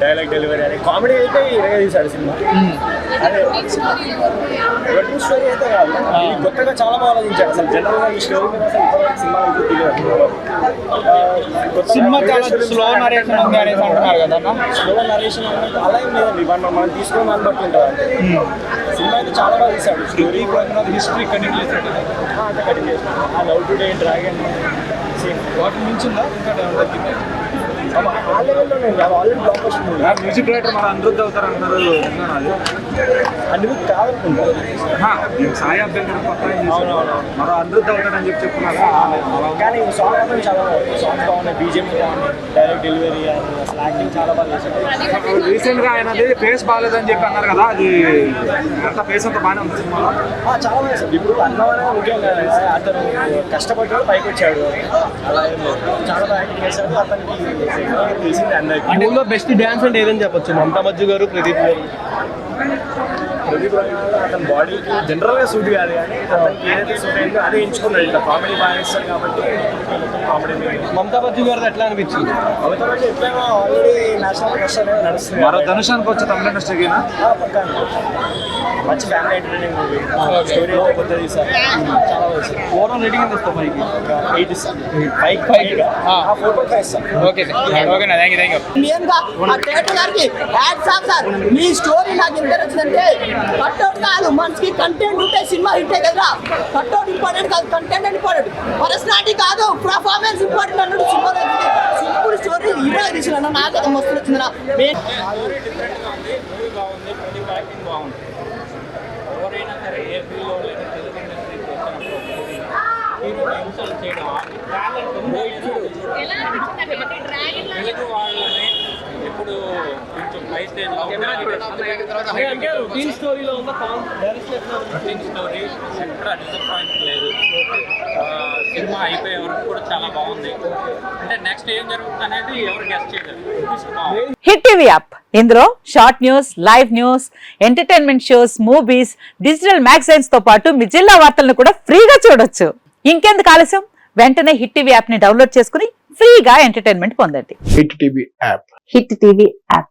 Dialogue delivery అని comedy అయితే ఇరగా తీశాడు సినిమా. అదే. రొటీన్ స్టోరీ అయితే కాదు. ఇది కొత్తగా చాలా బాగా ఆలోచించాడు. అసలు జనరల్గా ఈ స్టోరీ మీద అసలు ఇప్పటివరకు సినిమా ఇది తెలియదు సినిమా చాలా స్లో నరేషన్ ఉంది అనేసి అంటున్నారు కదా. అన్న? స్లో నరేషన్ అలా ఏం లేదండి మనం మనం తీసుకున్న దాన్ని బట్టి ఉంటుంది అంతే. సినిమా అయితే చాలా బాగా తీశాడు. స్టోరీ హిస్టరీ కంటిన్యూ చేశాడు అంత కంటిన్యూ ఆ లవ్ టుడే డ్రాగన్ సేమ్ వాటి మించిందా ఇంకా తగ్గిందా మ్యూజిక్ డైరెక్టర్ మన అనిరుద్ధ్ అవుతారు అంటారు అందుకు కాదనుకుంటా ఆహా, సాయి అభ్యంకర్ కొత్త. మరో అనిరుద్ధ్ చెప్పి చెప్తున్నారు. కానీ సాంగ్ మాత్రం చాలా బాగుంది సాంగ్స్ బాగున్నాయి. బీజిఎం బాగుంది డైరెక్ట్ డెలివరీ అసలు యాక్టింగ్ చాలా బాగా చేశాడు రీసెంట్గా ఆయనది ఫేస్ బాగాలేదని చెప్పి అన్నారు కదా అది అంత ఫేస్ అంతా బాగానే ఉంది సినిమాలో. చాలా బాగా ఇప్పుడు అతను కష్టపడ్డాడు పైకి వచ్చాడు చాలా బాగా యాక్టింగ్ చేశాడు అతనికి తెలిసింది అందరికి. బెస్ట్ డ్యాన్స్ అంటే ఏదని చెప్పొచ్చు? మమతా మజ్జు గారు ప్రదీప్ గారు. అతని బాడీకి జనరల్గా సూట్ కాదు కానీ అతనికి ఏదైతే సూట్ అయిందో అదే ఎంచుకున్నాడు. ఇట్లా కామెడీ బాగా ఇస్తాడు కాబట్టి కామెడీ మమతా మజ్జు గారు ఎట్లా అనిపించింది? అవతల నుంచి ఎట్లయినా ఆల్రెడీ నేషనల్ నడుస్తుంది. మరో ధనుష్ అనుకోవచ్చు తమిళ ఇండస్ట్రీకి ఆ, పక్కా. మంచి ఫ్యామిలీ ఎంటర్టైనింగ్ మూవీ స్టోరీ కొత్తది తీశారు చాలా బాగుంది ఓవరాల్ రేటింగ్ ఎంత ఇస్తాం పైకి ఎయిట్ ఇస్తాను five five. Four point five ఇస్తాను okay thank you thank you గా గారికి ఆఫ్ సార్. మీ స్టోరీ నాకు ఎంత నచ్చిందంటే కట్అవుట్ కాదు మనిషికి కంటెంట్ ఉంటే సినిమా హిట్ కదా కట్అవుట్ ఇంపార్టెంట్ కాదు కంటెంట్ ఇంపార్టెంట్ పర్సనాలిటీ కాదు పర్ఫార్మెన్స్ ఇంపార్టెంట్ అన్నట్టు సినిమా సింపుల్ స్టోరీ హీరో తీసిన నాకైతే మస్తు నచ్చిందిరా మెయిన్ స్టోరీ డిఫరెంట్గా ఉంది మూవీ బాగుంది ప్రతి యాక్టింగ్ బాగుంది ఎవరైనా సరే ఏ ఫీల్డ్లో లేదా తెలుగు ఇండస్ట్రీకి వచ్చినప్పుడు హీరోని ఇన్సల్ట్ చేయడం టాలెంట్ ఉందా లేదా తెలుగు వాళ్ళని ఎప్పుడు స్టోరీలో ఉన్న స్టోరీ ఎక్కడ డిసప్పాయింట్ లేదు సినిమా అయిపోయే వరకు కూడా చాలా బాగుంది అంటే నెక్స్ట్ ఏం జరుగుతుంది అనేది ఎవరు గెస్ట్ చేయలేరు బాగుంది హిట్ టీవీ యాప్ ఇందులో short news live news entertainment shows movies digital మ్యాగజైన్స్తో పాటు మీ జిల్లా వార్తలను కూడా ఫ్రీగా చూడొచ్చు. ఇంకెందుకు ఆలస్యం? వెంటనే హిట్ టీవీ యాప్ని డౌన్లోడ్ చేసుకుని ఫ్రీగా ఎంటర్టైన్మెంట్ పొందండి. Hit TV app hit TV app